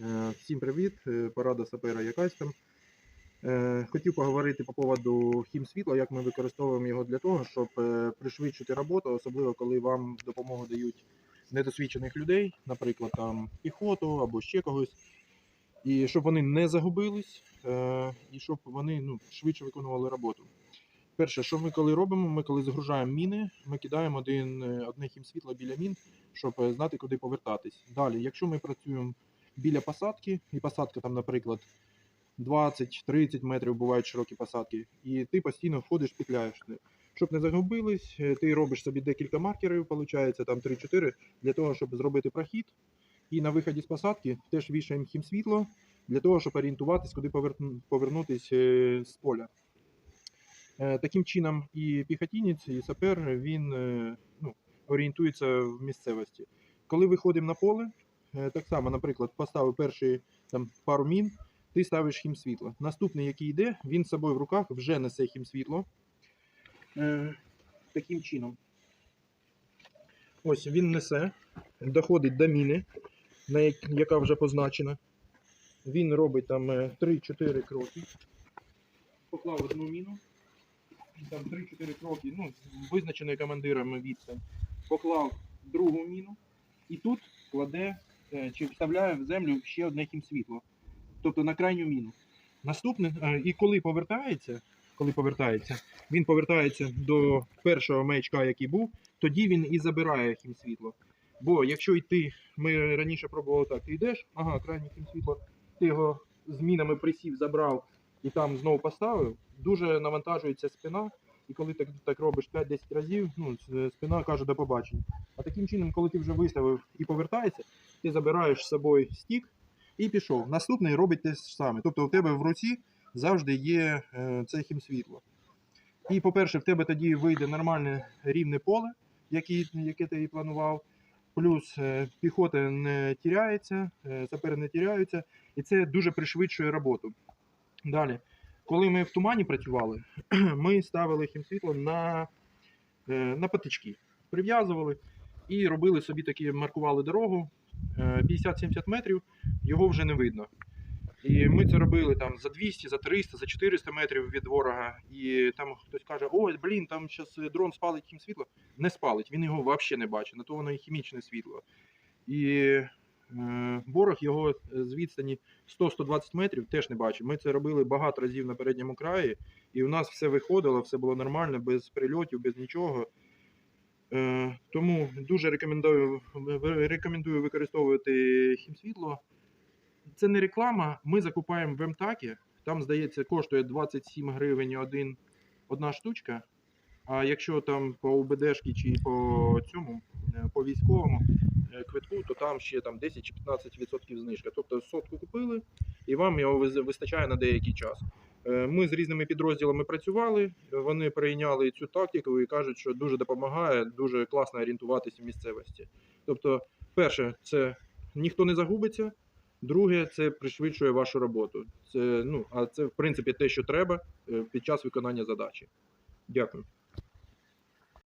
Е, Всім привіт! Е, Порада сапера якась там. Е, Хотів поговорити по поводу хімсвітла, як ми використовуємо його для того, щоб пришвидшити роботу, особливо коли вам допомогу дають недосвідчених людей, наприклад, там піхоту або ще когось, і щоб вони не загубились, і щоб вони ну, швидше виконували роботу. Перше, що ми коли робимо, ми коли загружаємо міни, ми кидаємо один, одне хімсвітло біля мін, щоб знати, куди повертатись. Далі, якщо ми працюємо біля посадки, і посадка там, наприклад, 20-30 метрів бувають широкі посадки, і ти постійно входиш, петляєш. Щоб не загубились, е, ти робиш собі декілька маркерів, виходить там 3-4, для того, щоб зробити прохід. І на виході з посадки теж вішаємо хімсвітло для того, щоб орієнтуватись, куди поверну- повернутись е, з поля. Е, Таким чином, і піхотінець, і сапер він ну, орієнтується в місцевості. Коли виходимо на поле, так само, наприклад, поставив перші там, пару мін, ти ставиш хімсвітло. Наступний, який йде, він з собою в руках вже несе хімсвітло. Е, Таким чином. Ось він несе, доходить до міни, яка вже позначена. Він робить там е, 3-4 кроки. Поклав одну міну. Там 3-4 кроки, ну, визначений командирами відстань. Поклав другу міну. І тут кладе е, чи вставляє в землю ще одне хімсвітло. Тобто на крайню міну. Наступне, е, і коли повертається, коли повертається, він повертається до першого маячка, який був, тоді він і забирає хімсвітло. Бо якщо йти, ми раніше пробували так, ти йдеш, ага, крайнє хімсвітло, ти його з мінами присів, забрав і там знову поставив, дуже навантажується спина. І коли так, так робиш 5-10 разів, ну, спина каже до побачення. А таким чином, коли ти вже виставив і повертається, ти забираєш з собою стік і пішов. Наступний робить те ж саме. Тобто у тебе в руці завжди є е, це хімсвітло. І, по-перше, в тебе тоді вийде нормальне рівне поле, яке, яке ти і планував. Плюс е, піхота не тіряється, е, сапери не тіряються, і це дуже пришвидшує роботу. Далі, коли ми в тумані працювали, ми ставили хімсвітло на, е, на патички, прив'язували і робили собі такі, маркували дорогу е, 50-70 метрів, його вже не видно. І ми це робили там за 200, за 300, за 400 метрів від ворога. І там хтось каже: ой, блін, там зараз дрон спалить хімсвітло. Не спалить, він його взагалі не бачить, на то воно і хімічне світло. І е, ворог його з відстані 100-120 метрів теж не бачить. Ми це робили багато разів на передньому краї, і у нас все виходило, все було нормально, без прильотів, без нічого. Е, тому дуже рекомендую, рекомендую використовувати хімсвітло. Це не реклама. Ми закупаємо в МТАКі. Там, здається, коштує 27 гривень один, одна штучка. А якщо там по УБДшки чи по цьому, е, по військовому е, квитку, то там ще там 10 чи 15% знижка. Тобто сотку купили і вам його вистачає на деякий час. Е, Ми з різними підрозділами працювали, вони прийняли цю тактику і кажуть, що дуже допомагає, дуже класно орієнтуватися в місцевості. Тобто, перше, це ніхто не загубиться. Друге, це пришвидшує вашу роботу. Це, ну, а це, в принципі, те, що треба е, під час виконання задачі. Дякую.